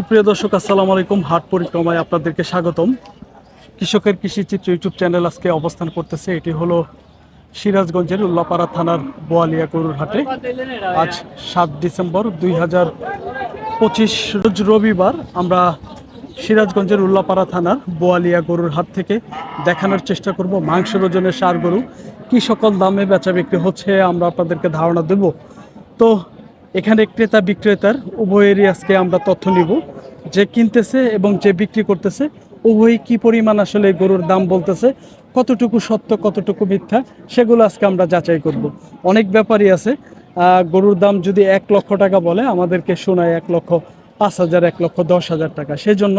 সুপ্রিয় দর্শক, আসসালামু আলাইকুম। হাট পরিক্রমায় আপনাদেরকে স্বাগতম। কৃষকের কৃষি চিত্র ইউটিউব চ্যানেল আজকে অবস্থান করতেছে। এটি হলো সিরাজগঞ্জের উল্লাপাড়া থানার বোয়ালিয়া গরুর হাটে। আজ সাত ডিসেম্বর দুই হাজার পঁচিশ রোজ রবিবার আমরা সিরাজগঞ্জের উল্লাপাড়া থানার বোয়ালিয়া গরুর হাট থেকে দেখানোর চেষ্টা করব মাংসের ওজনের সার গরু। কী সকল দামে বেচা বিক্রি হচ্ছে আমরা আপনাদেরকে ধারণা দেব। তো এখানে ক্রেতা বিক্রেতার উভয়েরই আজকে আমরা তথ্য নিব। যে কিনতেছে এবং যে বিক্রি করতেছে, উভয়ই কি পরিমাণ আসলে গরুর দাম বলতেছে, কতটুকু সত্য, কতটুকু মিথ্যা, সেগুলো আজকে আমরা যাচাই করব। অনেক ব্যাপারই আছে। গরুর দাম যদি এক লক্ষ টাকা বলে, আমাদেরকে শোনায় এক লক্ষ পাঁচ হাজার, এক লক্ষ দশ হাজার টাকা। সেজন্য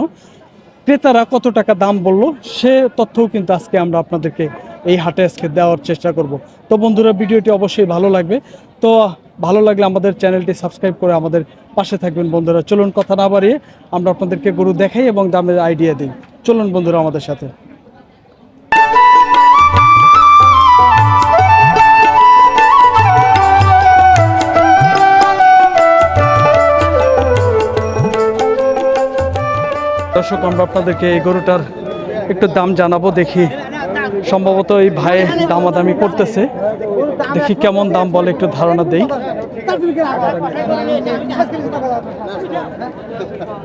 ক্রেতারা কত টাকা দাম বলল, সে তথ্যও কিন্তু আজকে আমরা আপনাদেরকে এই হাটে আজকে দেওয়ার চেষ্টা করব। তো বন্ধুরা, ভিডিওটি অবশ্যই ভালো লাগবে। তো ভালো লাগলে আমাদের চ্যানেলটি সাবস্ক্রাইব করে আমাদের পাশে থাকবেন বন্ধুরা। চলুন কথা না বাড়িয়ে আমরা আপনাদেরকে গরু দেখাই এবং দামের আইডিয়া দিই। চলুন বন্ধুরা আমাদের সাথে। দর্শক, আমরা আপনাদেরকে এই গরুটার একটু দাম জানাব, দেখি সম্ভবত এই ভাই দামাদামি করতেছে। দেখি কেমন দাম বলে একটু ধারণা দেই।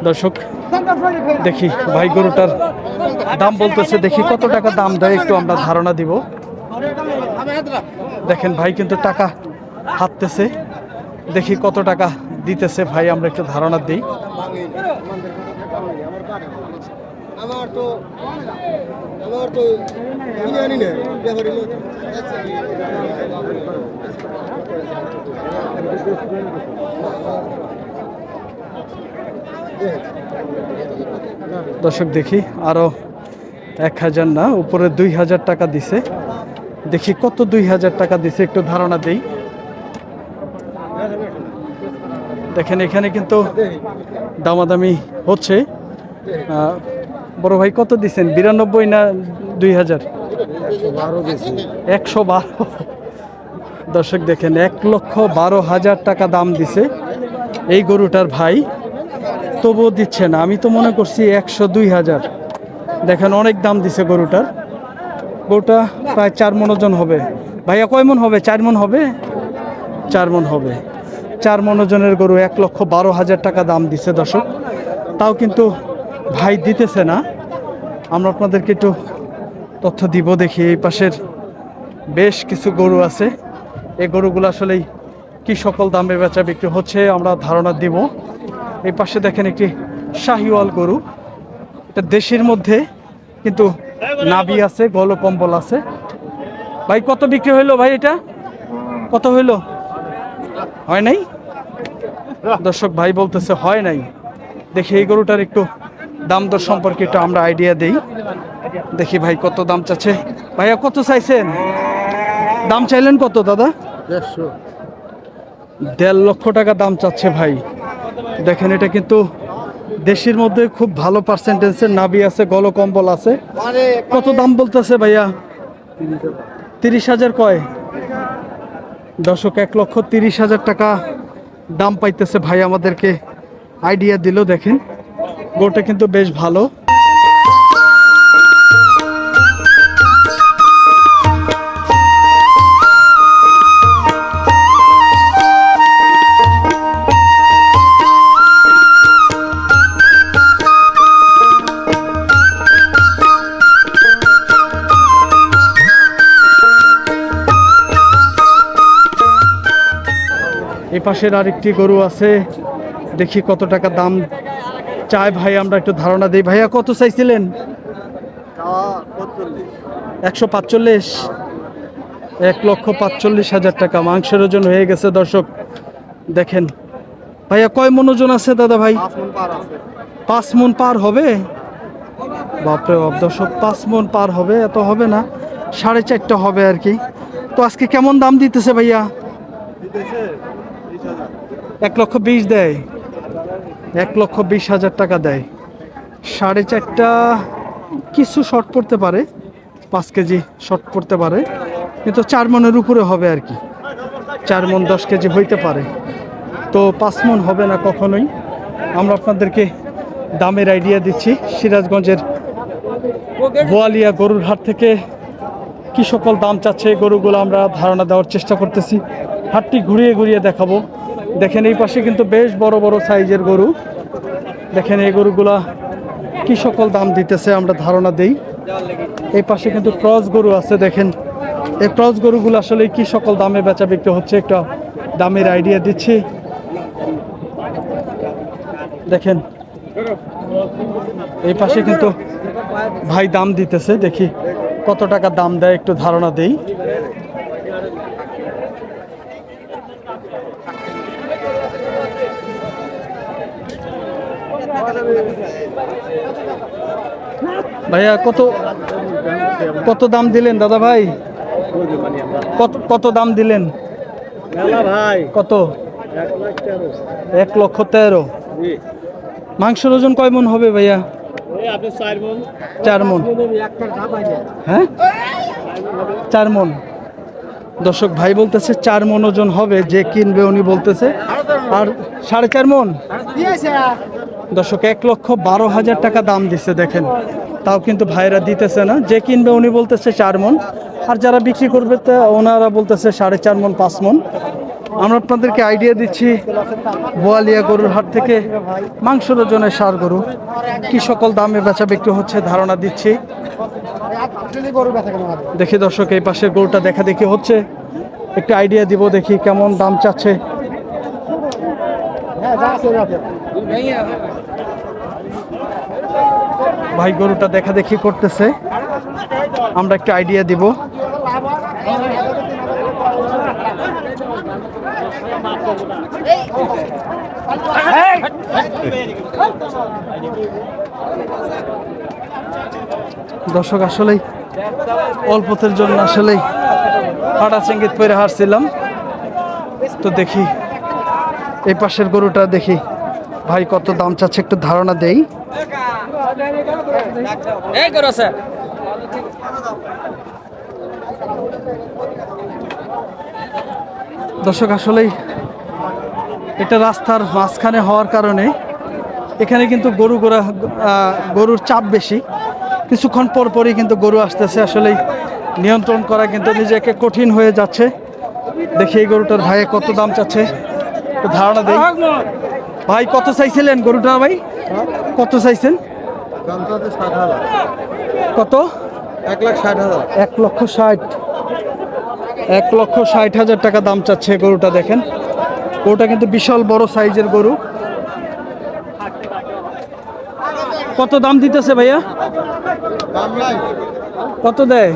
দর্শক, দেখি ভাই গরুটার দাম বলতেছে, দেখি কত টাকা দাম দেয় একটু আমরা ধারণা দিব। দেখেন ভাই কিন্তু টাকা হাততেছে। দেখি কত টাকা দিতেছে ভাই, আমরা একটু ধারণা দিই। আমার তো আমার তো জানি না দর্শক, দেখি আরও এক হাজার না, উপরে দুই হাজার টাকা দিছে। দেখি কত দুই হাজার টাকা দিছে, একটু ধারণা দেই। দেখেন, এখানে কিন্তু দামাদামি হচ্ছে। বড় ভাই কত দিছেন? বিরানব্বই না দুই হাজার? একশো বারো দর্শক দেখেন এক লক্ষ বারো হাজার টাকা দাম দিছে এই গরুটার ভাই। তবুও দিচ্ছে না। আমি তো মনে করছি একশো দুই হাজার। দেখেন অনেক দাম দিছে গরুটার। গরুটা প্রায় চার মন ওজন হবে। ভাইয়া কয় মন হবে? চার মন হবে? চার মন হবে। চার মন ওজনের গরু এক লক্ষ বারো হাজার টাকা দাম দিছে দর্শক। তাও কিন্তু ভাই দিতেছে না। আমরা আপনাদেরকে একটু তথ্য দিব, দেখি এই পাশের বেশ কিছু গরু আছে। এই গরুগুলো আসলেই কি সকল দামে বেচা বিক্রি হচ্ছে, আমরা ধারণা দিব। এই পাশে দেখেন একটি শাহিওয়াল গরু। এটা দেশের মধ্যে, কিন্তু নাবি আছে, গল কম্বল আছে। ভাই, কত বিক্রি হইল ভাই এটা? কত হইল? হয় নাই? দর্শক, ভাই বলতেছে হয় নাই। দেখি এই গরুটার একটু দাম দর সম্পর্কে একটু আমরা আইডিয়া দেই। দেখি ভাই কত দাম চাচ্ছে। ভাইয়া কত চাইছেন? দাম চাইলেন কত দাদা? দেড় লক্ষ টাকা দাম চাচ্ছে ভাই। দেখেন এটা কিন্তু দেশের মধ্যে খুব ভালো পার্সেন্টেজের নাবি আছে গলকম্বল আছে। কত দাম বলতেছে ভাইয়া? তিরিশ হাজার কয়? দশক এক লক্ষ তিরিশ হাজার টাকা দাম পাইতেছে ভাই আমাদেরকে। আইডিয়া দিল দেখেন। গোটা কিন্তু বেশ ভালো। এই পাশের আরেকটি গরু আছে। দেখি কত টাকা দাম চাই ভাই, আমরা একটু ধারণা দিই। ভাইয়া, কত চাইছিলেন? একশো পাঁচচল্লিশ। এক লক্ষ পাঁচচল্লিশ হাজার টাকা। মাংসের ওজন হয়ে গেছে, দর্শক, দেখেন। ভাইয়া, কয় মন ওজন আছে, দাদা ভাই? পাঁচ মন পার হবে? বাপরে বাপ, দর্শক, পাঁচ মন পার হবে, এত হবে না। সাড়ে চারটা হবে আর কি। তো আজকে কেমন দাম দিতেছে ভাইয়া? এক লক্ষ বিশ দেয়। এক লক্ষ বিশ হাজার টাকা দেয়। সাড়ে চারটা কিছু শর্ট পড়তে পারে, পাঁচ কেজি শর্ট পড়তে পারে, কিন্তু চার মনের উপরে হবে আর কি। চার মন দশ কেজি হইতে পারে। তো পাঁচ মন হবে না কখনোই। আমরা আপনাদেরকে দামের আইডিয়া দিচ্ছি। সিরাজগঞ্জের বোয়ালিয়া গরুর হাট থেকে কি সকল দাম চাচ্ছে গরুগুলো আমরা ধারণা দেওয়ার চেষ্টা করতেছি। হাটটি ঘুরিয়ে ঘুরিয়ে দেখাবো। দেখেন এই পাশে কিন্তু বেশ বড় বড় সাইজের গরু। দেখেন এই গরুগুলা কি সকল দাম দিতেছে আমরা ধারণা দেই। এই পাশে কিন্তু ক্রস গরু আছে, দেখেন। এই ক্রস গরুগুলো আসলে কি সকল দামে বেচা বিক্রি হচ্ছে একটা দামের আইডিয়া দিচ্ছি। দেখেন। এই পাশে কিন্তু ভাই দাম দিতেছে, দেখি কত টাকা দাম দেয় একটু ধারণা দেই। ভাইয়া কত কত দাম দিলেন দাদা ভাই? কত কত দাম দিলেন? ভাই। কত? এক লক্ষ তেরো। মাংসের ওজন কয় মন হবে ভাইয়া? চার মন। হ্যাঁ? চার মন। দর্শক ভাই বলতেছে চার মন ওজন হবে যে কিনবে উনি বলতেছে। আর সাড়ে চার মন? দর্শক, এক লক্ষ বারো হাজার টাকা দাম দিচ্ছে, দেখেন। তাও কিন্তু ভাইরা দিতেছে না। যে কিনবে উনি বলতেছে চার মন। আর যারা বিক্রি করবে তা ওনারা বলতেছে সাড়ে চার মন, পাঁচ মন। আমরা আপনাদেরকে আইডিয়া দিচ্ছি, বোয়ালিয়া গরুর হাট থেকে মাংসের ওজনের সার গরু। কি সকল দামে বেচা বিক্রি হচ্ছে ধারণা দিচ্ছি। দেখি দর্শক, এই পাশের গরুটা দেখা দেখি হচ্ছে। একটু আইডিয়া দিব দেখি কেমন দাম চাচ্ছে। হ্যাঁ ভাই গরুটা দেখা দেখি করতেছে। আমরা একটু আইডিয়া দিব। দর্শক, আসলেই অল্পতের জন্য আসলেই হাঁটা চিঙ্গিত পরে হারছিলাম। তো দেখি, এই পাশের গরুটা দেখি। ভাই কত দাম চাচ্ছে একটু ধারণা দেই। দর্শক আসলেই এটা রাস্তার মাঝখানে হওয়ার কারণে এখানে কিন্তু গরু গোড়া গরুর চাপ বেশি। কিছুক্ষণ পর পরই কিন্তু গরু আসতেছে আসলে নিয়ন্ত্রণ করা কিন্তু নিজেকে কঠিন হয়ে যাচ্ছে। দেখি এই গরুটার ভাইয়ে কত দাম চাচ্ছে একটু ধারণা দেই। ভাই, কত চাইছিলেন গরুটার ভাই? কত চাইছেন? কত? এক লাখ ষাট হাজার এক লক্ষ ষাট। এক লক্ষ ষাট হাজার টাকা দাম চাচ্ছে গরুটা, দেখেন। গরুটা কিন্তু বিশাল বড় সাইজের গরু। কত দাম দিতেছে ভাইয়া? কত দেয়?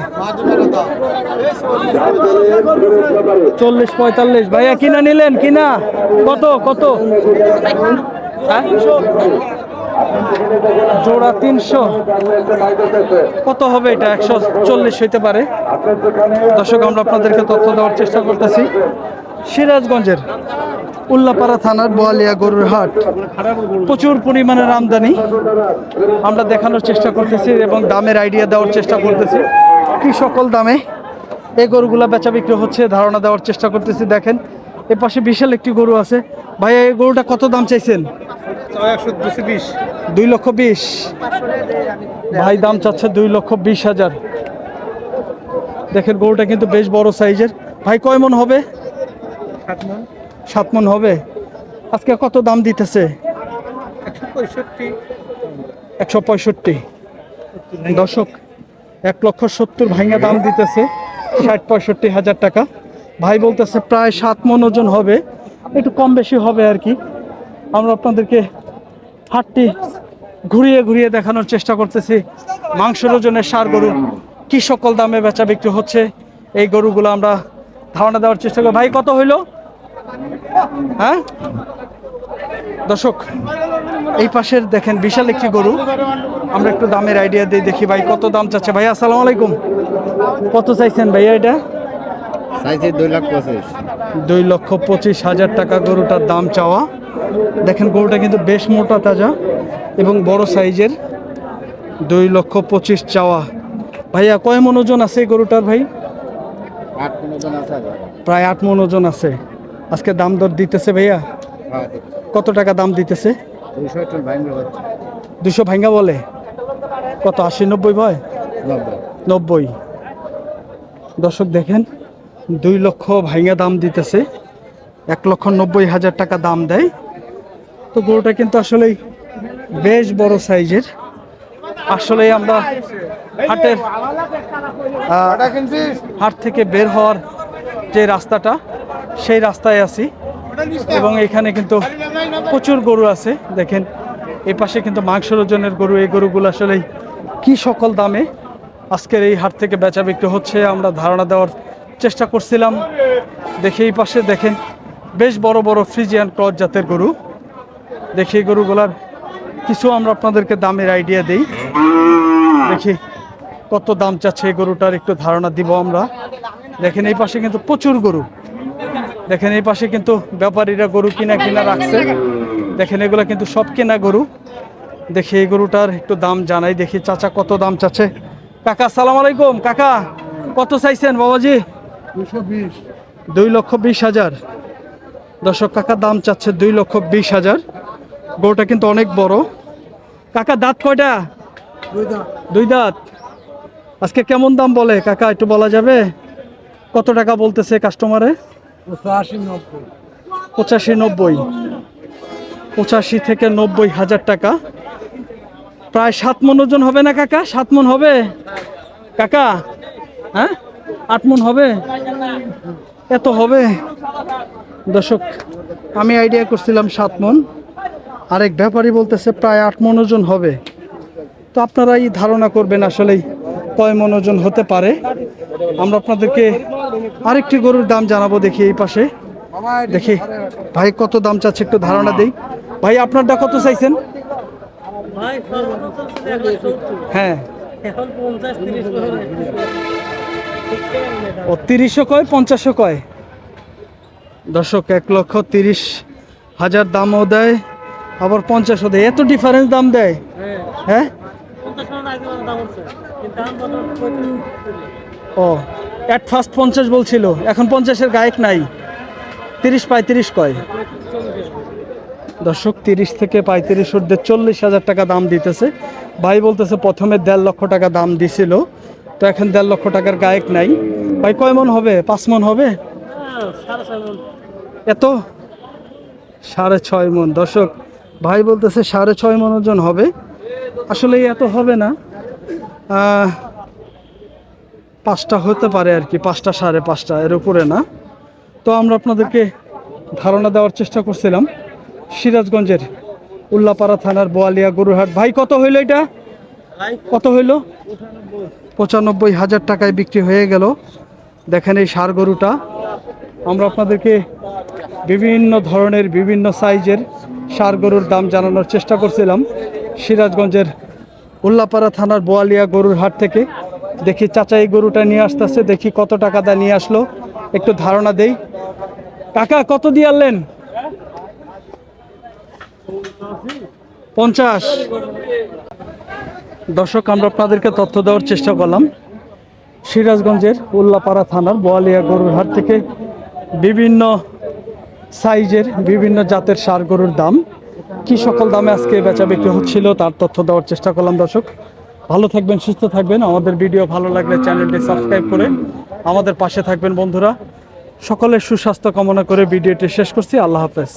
চল্লিশ পঁয়তাল্লিশ। ভাইয়া, কিনা নিলেন? কিনা? কত? কত? হ্যাঁ? জোড়া তিনশো। কত হবে এটা? একশো চল্লিশ হইতে পারে। দর্শক, আমরা আপনাদেরকে তথ্য দেওয়ার চেষ্টা করতেছি। সিরাজগঞ্জের উল্লাপাড়া থানার বোয়ালিয়া গরুর হাট। প্রচুর পরিমাণের আমদানি। আমরা দেখানোর চেষ্টা করতেছি এবং দামের আইডিয়া দেওয়ার চেষ্টা করতেছি। কি সকল দামে এই গরুগুলা বেচা বিক্রি হচ্ছে ধারণা দেওয়ার চেষ্টা করতেছি। দেখেন, এ পাশে বিশাল একটি গরু আছে। ভাইয়া, এই গরুটা কত দাম চাইছেন? দুই লক্ষ বিশ। ভাই, দাম চাচ্ছে দুই লক্ষ বিশ হাজার। দেখেন, গরুটা কিন্তু বেশ বড় সাইজের। ভাই, কয় মন হবে? সাত মন হবে? আজকে কত দাম দিতেছে? একশো পঁয়ষট্টি। একশো পঁয়ষট্টি। দশক এক লক্ষ সত্তর ভাঙা দাম দিতেছে ষাট পঁয়ষট্টি হাজার টাকা। ভাই বলতেছে প্রায় সাত মন ওজন হবে একটু কম বেশি হবে আর কি। আমরা আপনাদেরকে হাটটি ঘুরিয়ে ঘুরিয়ে দেখানোর চেষ্টা করতেছি। মাংসের ওজনের সার গরু কি সকল দামে বেচা বিক্রি হচ্ছে এই গরুগুলো আমরা ধারণা দেওয়ার চেষ্টা করি ভাই কত হইল? হ্যাঁ? দর্শক এই পাশের দেখেন বিশাল একটি গরু। আমরা একটু দামের আইডিয়া দিই দেখি ভাই কত দাম চাচ্ছে। ভাই আসসালামু আলাইকুম। কত চাইছেন ভাইয়া এটা? চাইছি দুই লাখ পঁচিশ। দুই লক্ষ পঁচিশ হাজার টাকা গরুটার দাম চাওয়া। দেখেন গরুটা কিন্তু বেশ মোটা তাজা এবং বড় সাইজের। দুই লক্ষ পঁচিশ চাওয়া। ভাইয়া কয় মনোজন আছে গরুটার ভাই? প্রায় আট মনোজন আছে। আজকে দাম দর দিতেছে ভাইয়া? হ্যাঁ কত টাকা দাম দিতেছে? দুশো ভাঙ্গা বলে? কত আশি নব্বই ভয় নব্বই। দর্শক দেখেন দুই লক্ষ ভাইঙ্গা দাম দিতেছে। এক লক্ষ নব্বই হাজার টাকা দাম দেয়। তো গরুটা কিন্তু আসলেই বেশ বড় সাইজের। আসলে আমরা হাটের হাট থেকে বের হওয়ার যে রাস্তাটা সেই রাস্তায় আছি এবং এখানে কিন্তু প্রচুর গরু আছে। দেখেন, এই পাশে কিন্তু মাংসের ওজনের গরু, এই গরুগুলো আসলে কি সকল দামে আজকের এই হাট থেকে বেচা বিক্রি হচ্ছে, আমরা ধারণা দেওয়ার চেষ্টা করছিলাম। দেখে এই পাশে দেখেন, বেশ বড় বড় ফ্রিজিয়ান ক্রস জাতের গরু। দেখি এই গরুগুলার কিছু আমরা আপনাদেরকে দামের আইডিয়া দিই। দেখি কত দাম চাচ্ছে এই গরুটার, একটু ধারণা দিব আমরা। দেখেন এই পাশে কিন্তু প্রচুর গরু। দেখেন এই পাশে কিন্তু ব্যাপারীরা গরু কিনা কিনা রাখছে। দেখেন এগুলা কিন্তু সব কেনা গরু। দেখি এই গরুটার একটু দাম জানাই দেখি চাচা কত দাম চাচ্ছে। কাকা সালাম আলাইকুম। কাকা কত চাইছেন বাবাজি? দুই লক্ষ বিশ হাজার। দর্শক কাকা দাম চাচ্ছে দুই লক্ষ বিশ হাজার। গরুটা কিন্তু অনেক বড়। কাকা দাঁত কয়টা? দুই দাঁত। আজকে কেমন দাম বলে? কাকা একটু বলা যাবে? কত টাকা বলতেছে কাস্টমারে পঁচাশি, নব্বই। পঁচাশি থেকে নব্বই হাজার টাকা। প্রায় সাত মন ওজন হবে না, কাকা? সাত মন হবে? কাকা? হ্যাঁ? আট মন হবে? এত হবে? দর্শক, আমি আইডিয়া করছিলাম সাত মন। আরেক ব্যাপারী বলতেছে প্রায় আট মন ওজন হবে। তো আপনারা এই ধারণা করবেন আসলেই কয় মন ওজন হতে পারে। আমরা আপনাদেরকে আরেকটি গরুর দাম জানাব দেখি এই পাশে। দেখি ভাই কত দাম চাচ্ছে একটু ধারণা দেই। ভাই আপনারটা কত চাইছেন। হ্যাঁ। ও তিরিশও কয় পঞ্চাশও কয়? দর্শক এক লক্ষ তিরিশ হাজার দামও দেয় আবার পঞ্চাশও দেয়। এত ডিফারেন্স দাম দেয়? হ্যাঁ। হ্যাঁ? ও অ্যাট ফার্স্ট পঞ্চাশ বলছিল, এখন পঞ্চাশের গায়ক নাই। তিরিশ পঁয়ত্রিশ কয়? দর্শক, তিরিশ থেকে পঁয়ত্রিশ ঊর্ধ্বে চল্লিশ হাজার টাকা দাম দিতেছে। ভাই বলতেছে প্রথমে দেড় লক্ষ টাকা দাম দিছিল। তো এখন দেড় লক্ষ টাকার গায়ক নাই। ভাই কয় মন হবে? পাঁচ মন হবে। এত? সাড়ে ছয় মন। দর্শক, ভাই বলতেছে সাড়ে ছয় মন ওজন হবে। আসলে এত হবে না। পাঁচটা হতে পারে আর কি, পাঁচটা সাড়ে পাঁচটা, এর উপরে না। তো আমরা আপনাদেরকে ধারণা দেওয়ার চেষ্টা করছিলাম। সিরাজগঞ্জের উল্লাপাড়া থানার বোয়ালিয়া গরুরহাট। ভাই, কত হইল এটা? কত হইল? পঁচানব্বই হাজার টাকায় বিক্রি হয়ে গেল। দেখেন এই সার গরুটা। আমরা আপনাদেরকে বিভিন্ন ধরনের, বিভিন্ন সাইজের সার গরুর দাম জানানোর চেষ্টা করছিলাম। সিরাজগঞ্জের উল্লাপাড়া থানার বোয়ালিয়া গরুর হাট থেকে। দেখি চাচা এই গরুটা নিয়ে আসতেছে, দেখি কত টাকা দা নিয়ে আসলো। একটু ধারণা দেই। কাকা, কত দিয়ে আনলেন? পঞ্চাশ। দর্শক, আমরা আপনাদেরকে তথ্য দেওয়ার চেষ্টা করলাম। সিরাজগঞ্জের উল্লাপাড়া থানার বোয়ালিয়া গরুর হাট থেকে বিভিন্ন সাইজের, বিভিন্ন জাতের সার গরুর দাম। কি সকল দামে আজকে বেচা বিক্রি হচ্ছিল, তার তথ্য দেওয়ার চেষ্টা করলাম দর্শক। ভালো থাকবেন, সুস্থ থাকবেন। আমাদের ভিডিও ভালো লাগলে চ্যানেলটি সাবস্ক্রাইব করে আমাদের পাশে থাকবেন বন্ধুরা। সকলের সুস্বাস্থ্য কামনা করে ভিডিওটি শেষ করছি। আল্লাহ হাফেজ।